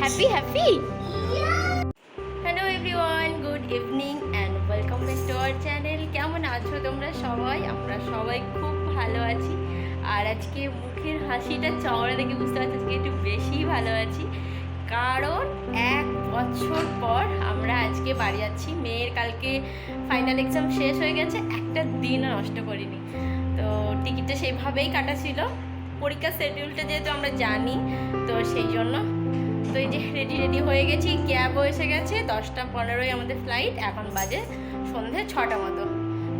Happy happy hello everyone good evening and welcome back to our channel কেমন আছো তোমরা সবাই? আমরা সবাই খুব ভালো আছি। আর আজকে মুখের হাসিটা চওড়া দেখে বুঝতে পারছি, আজকে একটু বেশি ভালো আছি। কারণ এক বছর পর আমরা আজকে বাড়ি যাচ্ছি। মেয়ের কালকে ফাইনাল এক্সাম শেষ হয়ে গেছে, একটা দিনও নষ্ট করিনি। তো টিকিটটা সেইভাবেই কাটা ছিল। পরীক্ষার শিডিউলটা যেহেতু আমরা জানি, তো সেই জন্য তো এই যে রেডি রেডি হয়ে গেছি ক্যাবও এসে গেছে, দশটা পনেরোই আমাদের ফ্লাইট এখন বাজে সন্ধে ছটা মতো।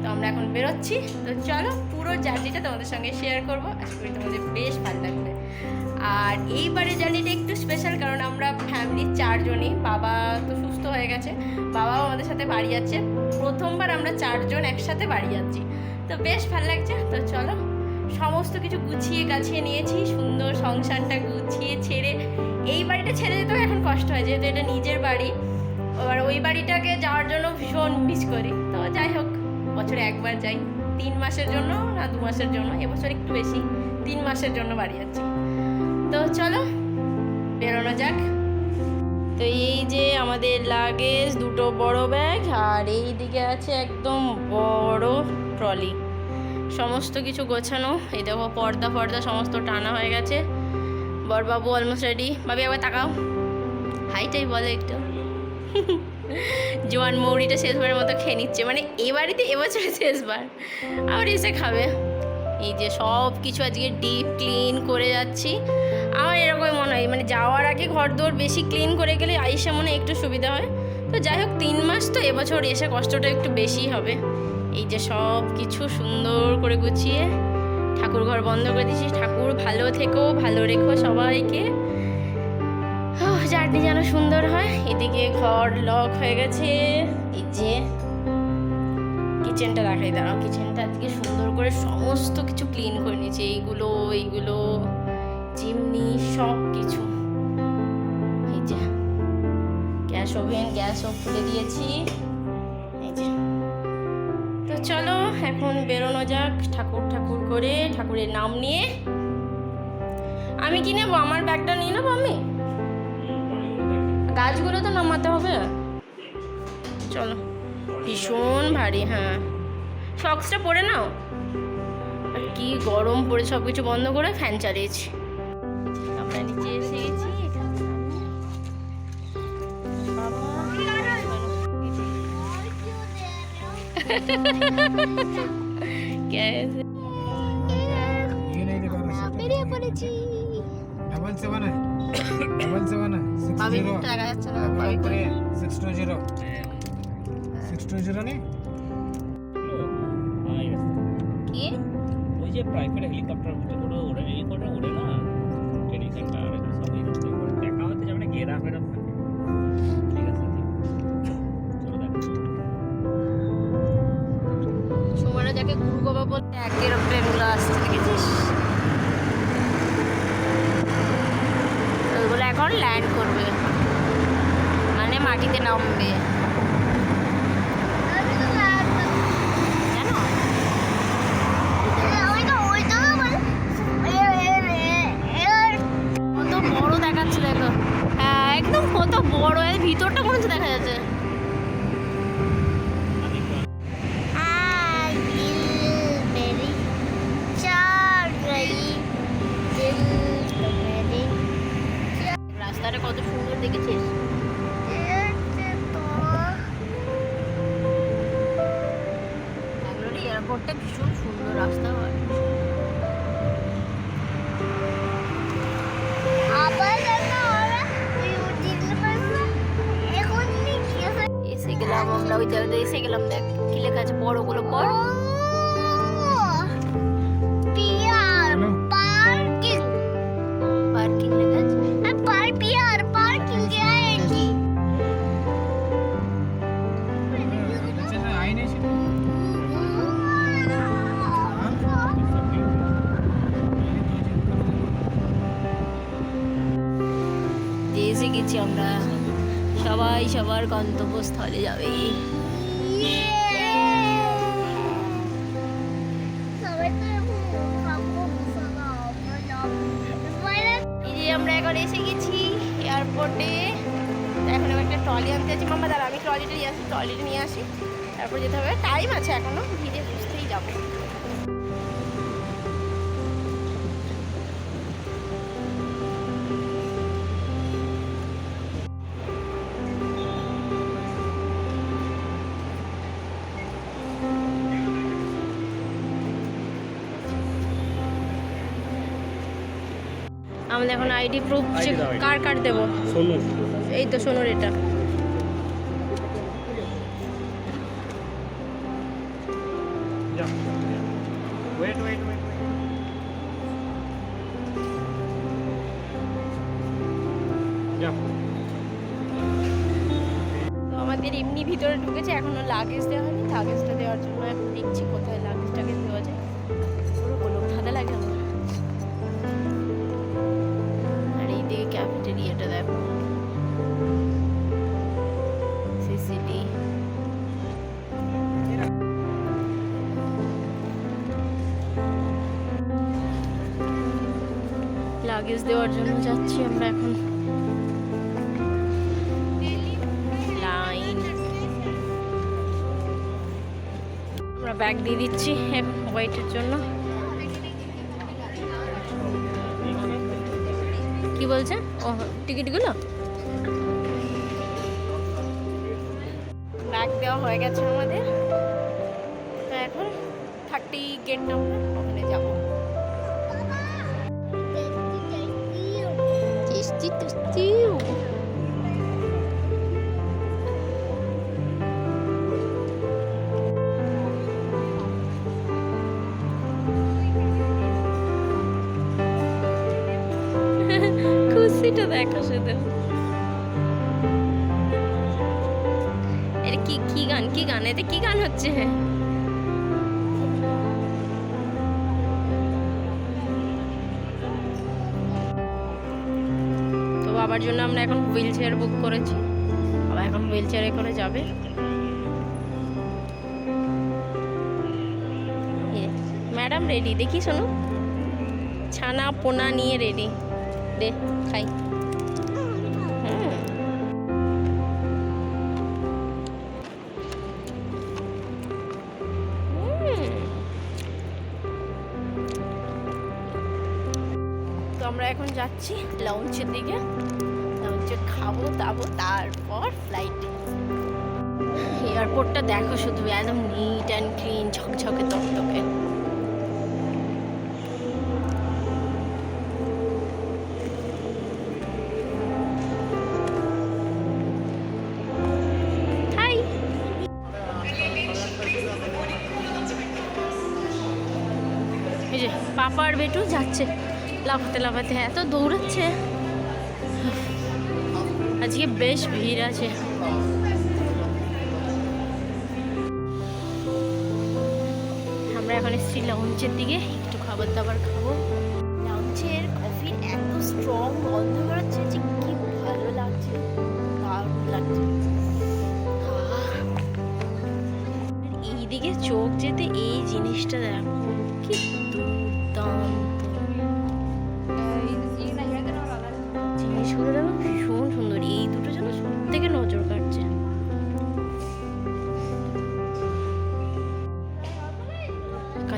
তো আমরা এখন বেরোচ্ছি, তো চলো পুরো জার্নিটা তোমাদের সঙ্গে শেয়ার করব। আশা করি তোমাদের বেশ ভালো লাগবে। আর এইবারে জার্নিটা একটু স্পেশাল কারণ আমরা ফ্যামিলির চারজনই, বাবা তো সুস্থ হয়ে গেছে, বাবাও আমাদের সাথে বাড়ি যাচ্ছে। প্রথমবার আমরা চারজন একসাথে বাড়ি যাচ্ছি। তো বেশ ভালো লাগছে, তো চলো সমস্ত কিছু গুছিয়ে গাছিয়ে নিয়েছি, সুন্দর সংসারটা গুছিয়ে ছেড়ে এই বাড়িটা ছেড়ে যেতেও এখন কষ্ট হয়, যেহেতু এটা নিজের বাড়ি। আর ওই বাড়িটাকে যাওয়ার জন্য ভীষণ মিস করি। তো যাই হোক, বছরে একবার যাই। তিন মাসের জন্য না, দু মাসের জন্য, এবছর একটু বেশি। তিন মাসের জন্য বাড়ি যাচ্ছি তো চলো, বেরোনো যাক। তো এই যে আমাদের লাগেজ, দুটো বড় ব্যাগ, আর এই দিকে আছে একদম বড় ট্রলি। সমস্ত কিছু গোছানো। এই দেখো পর্দা ফর্দা সমস্ত টানা হয়ে গেছে। বরবাবু অলমোস্ট রেডি ভাবি, একবার তাকাও। হাইটাই বলে একটু। জোয়ান মৌরিটা শেষবারের মতো খেয়ে নিচ্ছে। মানে এ বাড়িতে এবছরে শেষবার। আবার এসে খাবে। এই যে সব কিছু আজকে ডিপ ক্লিন করে যাচ্ছি। আমার এরকমই মনে হয়। মানে যাওয়ার আগে ঘর দোর বেশি ক্লিন করে গেলে আইসা মনে একটু সুবিধা হয়। তো যাই হোক, তিন মাস তো এবছর এসে কষ্টটা একটু বেশি হবে। এই যে সব কিছু সুন্দর করে গুছিয়ে ঠাকুর ঘর বন্ধ করে দিয়েছি। ঠাকুর ভালো থেকো, ভালো রেখো সবাইকে। জার্নি যেন সুন্দর হয়। এদিকে ঘর লক হয়ে গেছে। এই যে কিচেনটা দেখাই, দাঁড়াও। কিচেনটা আজকে সুন্দর করে সমস্ত কিছু ক্লিন করে নিয়েছি। এইগুলো এইগুলো চিমনি সব কিছু এই যে গ্যাস ওভেন গ্যাস গ্যাসও খুলে দিয়েছি। এখন বেরোনো যাক, ঠাকুর ঠাকুর করে ঠাকুরের নাম নিয়ে। আমি কি নেব? আমার ব্যাগটা নিয়ে নেব আমি? গাছগুলো তো নামাতে হবে। চলো। ভীষণ ভারী হ্যাঁ। সক্সটা পরে নাও। আর কি গরম পড়ে সব কিছু বন্ধ করে ফ্যান চালিয়েছি। বেরিয়ে পড়েছি double seven double seven six zero double three six two zero six helicopter একের ট্রেনগুলো আসছে দেখেছিস? ওইগুলো এখন ল্যান্ড করবে। মানে মাটিতে নামবে। সবার গন্তব্যস্থলে যাবে। আমরা এখন এসে গেছি এয়ারপোর্টে এখন আমি একটা ট্রলি আনতে যাচ্ছি। মাম্মা, দাঁড়া, আমি ট্রলিটা নিয়ে আসি ট্রলিটা নিয়ে আসি। তারপর যেতে হবে। টাইম আছে এখনও ধীরে বুঝতেই যাব। এখন আইডি প্রুফ ID। কার কার দেবো? এই তো সোনুর এটা। ওয়েট ওয়েট ওয়েট তো আমাদের এমনি ভিতরে ঢুকেছে এখনও লাগেজ দেওয়া হয়নি। লাগেজটা দেওয়ার জন্য এখন দেখছি কোথায় লাগেজ দেওয়ার জন্য যাচ্ছি আমরা এখন। লাইন আমরা ব্যাগ দিয়ে দিচ্ছি ওয়েটের জন্য। কি বলছে? ও, টিকিটগুলো? ব্যাগ দেওয়া হয়ে গেছে আমাদের। এখন থার্টি গেট নাম্বার ওখানে যাব। দেখো শুধু এটা কি কি গান কি গান? এটা কি গান হচ্ছে? তো বাবার জন্য আমরা এখন হুইল চেয়ার বুক করেছি। বাবা এখন হুইল চেয়ারে করে যাবে। Madam ready? দেখি শোনো। ছানা পোনা নিয়ে রেডি। দে, খাই। যাচ্ছি লঞ্চের দিকে। লঞ্চে খাব, দাবো, তারপর ফ্লাইট এয়ারপোর্টটা দেখো শুধু একদম নিট অ্যান্ড ক্লিন ঝকঝকে, তকতকে। লাফাতে লাফাতে এত দৌড়াচ্ছে। আজকে বেশ ভিড় আছে। আমরা এখন এসেছি লঞ্চের দিকে, একটু খাবার দাবার খাব। লঞ্চের কফির এত স্ট্রং গন্ধ বেরোচ্ছে যে কি ভালো লাগছে, দারুণ লাগছে। এইদিকে চোখ যেতে এই জিনিসটা দেখো, কি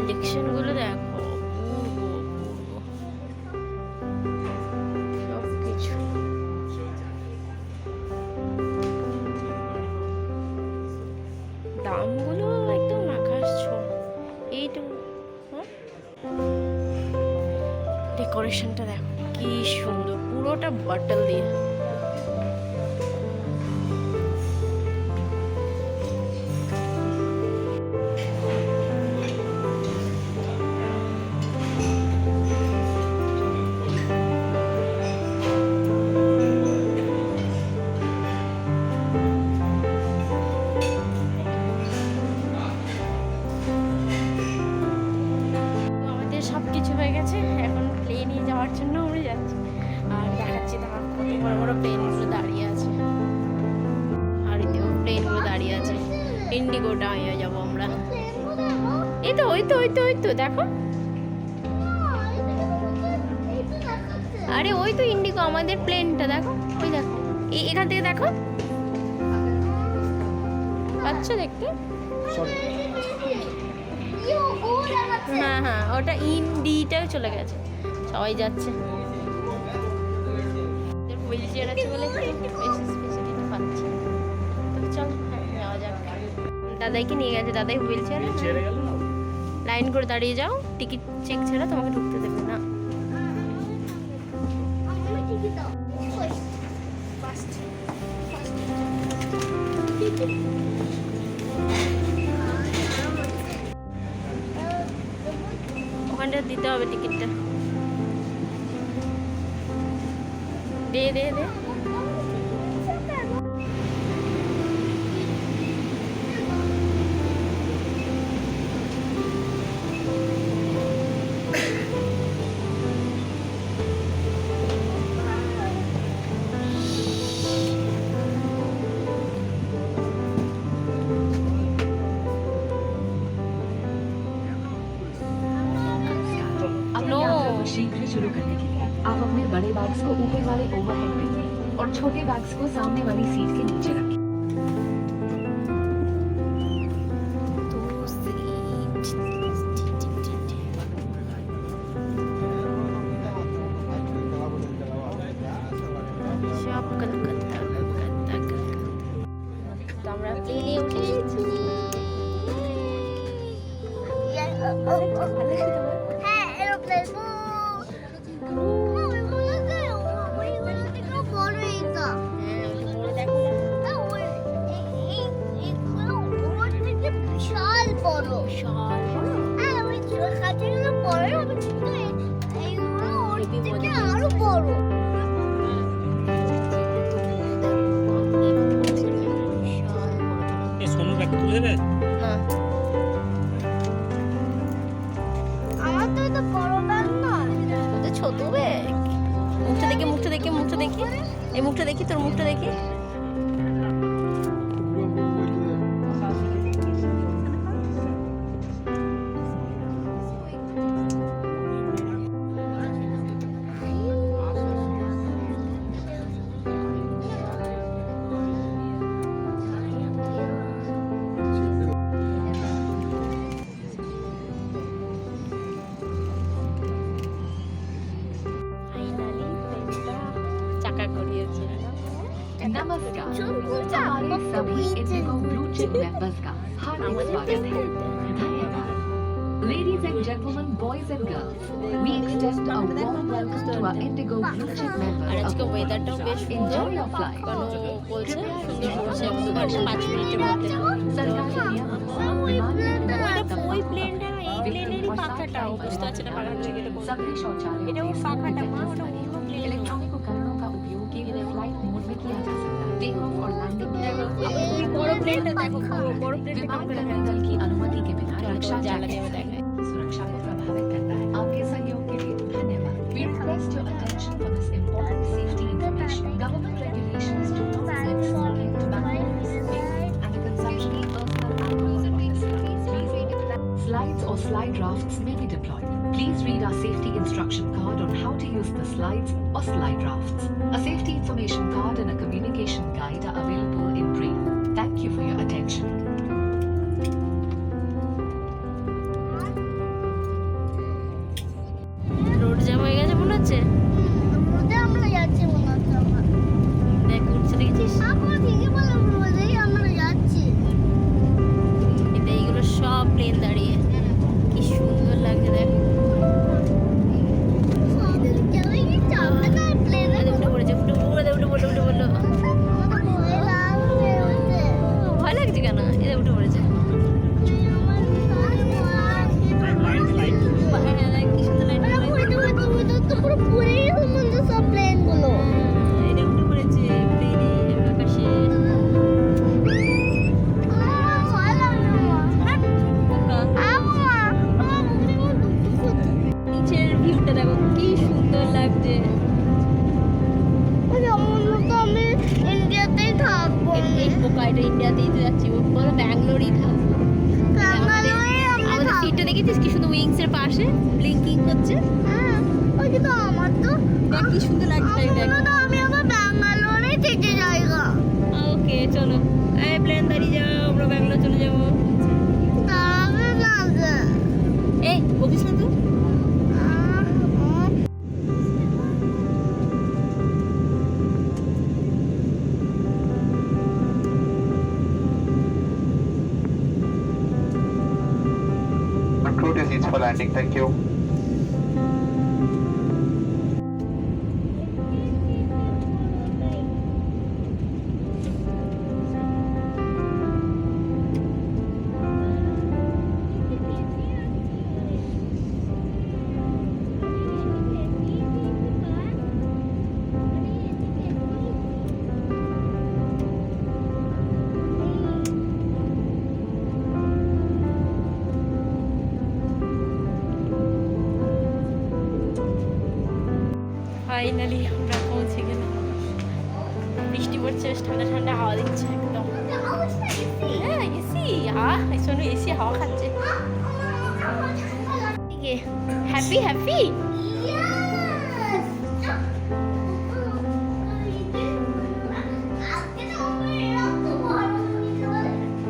কালেকশনগুলো দেখো। তো দেখো। আরে ওই তো ইন্ডিগো আমাদের প্লেনটা দেখো। ওই দেখো। এখান থেকে দেখো। পাচ্ছ দেখতে? হ্যাঁ হ্যাঁ ওটা ইন্ডিটাও চলে গেছে। সবাই যাচ্ছে। হুইল চেয়ার আছে চল যাওয়া যাক। দাদাইকে নিয়ে গেছে? দাদাই হুইল চেয়ারে লাইন করে দাঁড়িয়ে যাও, টিকিট চেক ছাড়া তোমাকে ঢুকতে দেবে না। ওখানটা দিতে হবে টিকিটটা। দে দে দে। शुरू करने के लिए आप अपने बड़े बैग्स को ऊपर वाले ओवरहेड पे और छोटे बैग्स को सामने वाली सीट के नीचे रखें Hello, Blue. Oh. মুখটা দেখি মুখটা দেখি মুখটা দেখি। এই মুখটা দেখি তোর মুখটা দেখি। नमस्कार चल, बोल जा। हमारे सभी इंडिगो ब्लू चिप मेंबर्स का हार्दिक स्वागत है धन्यवाद Ladies and gentlemen, boys and girls, we extend a warm welcome to our Indigo Blue Chip R members আজকে of ওয়েদারটাও বেশ সুন্দর Enjoy your flight. কোনো বলছে সুন্দর বলছে আমাদের বাড়িতে পাঁচ মিনিটের মধ্যে सरकारी नियम अनुसार विमान में ওইটা उड़ान ওই दफा প্লেনটা না এই विक्रम প্লেনেরই और পাখাটা साथ বুঝতে পারছি না পাখাটা থেকে এটা কোন- सभी शौचालयों এটা ওর में পাখাটা মা ওটা किया जा सकता है टेक ऑफ़ और लैंडिंग बड़ो प्लेट है देखो बड़ो प्लेट में काम करने दल की अनुमति के बिना रक्षा जाने में देखा सुरक्षा को प्रभावित करता है आपके सहयोग के लिए धन्यवाद We request your attention for this important safety information. Government regulations do not limit smoking, tobacco, smoking, and the consumption of personal alcohol on the surface. Slides or slide rafts may be deployed. Please read our safety instruction card on how to use the slides or slide rafts. A safety information card and a communication guide are available landing. Thank you. Happy happy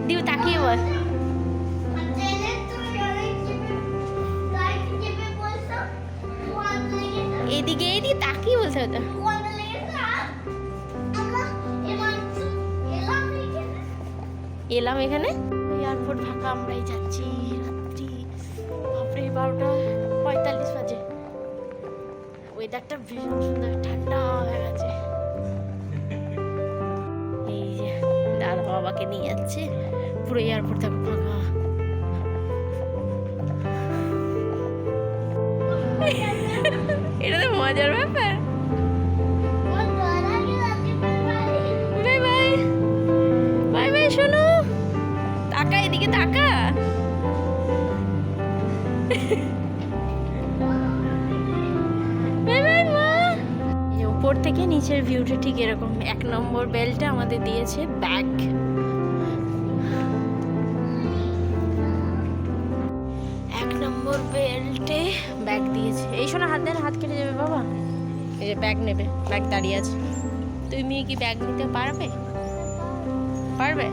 দিও তাকিয়ে বল এদিকে এদিকে তাকিয়ে বলতে হতো এলাম এখানে ওয়েদারটা ভীষণ সুন্দর ঠান্ডা হয়ে গেছে। এই যে, দাদা বাবাকে নিয়ে যাচ্ছে। পুরো এয়ারপোর্ট থেকে ফাঁকা। এটা তো মজার ব্যাপার। নিচের ভিউটা ঠিক এরকম। এক নম্বর বেলটা আমাদের দিয়েছে ব্যাগ এক নম্বর বেল্টে ব্যাগ দিয়েছে। এই শোনা, হাত দেন, হাত কেটে যাবে বাবা। এই যে ব্যাগ নেবে ব্যাগ দাঁড়িয়ে আছে। তুমি কি ব্যাগ নিতে পারবে? পারবে?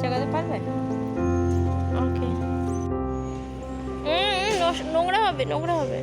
চাকাতে পারবে? ওকে নোংরা হবে নোংরা হবে।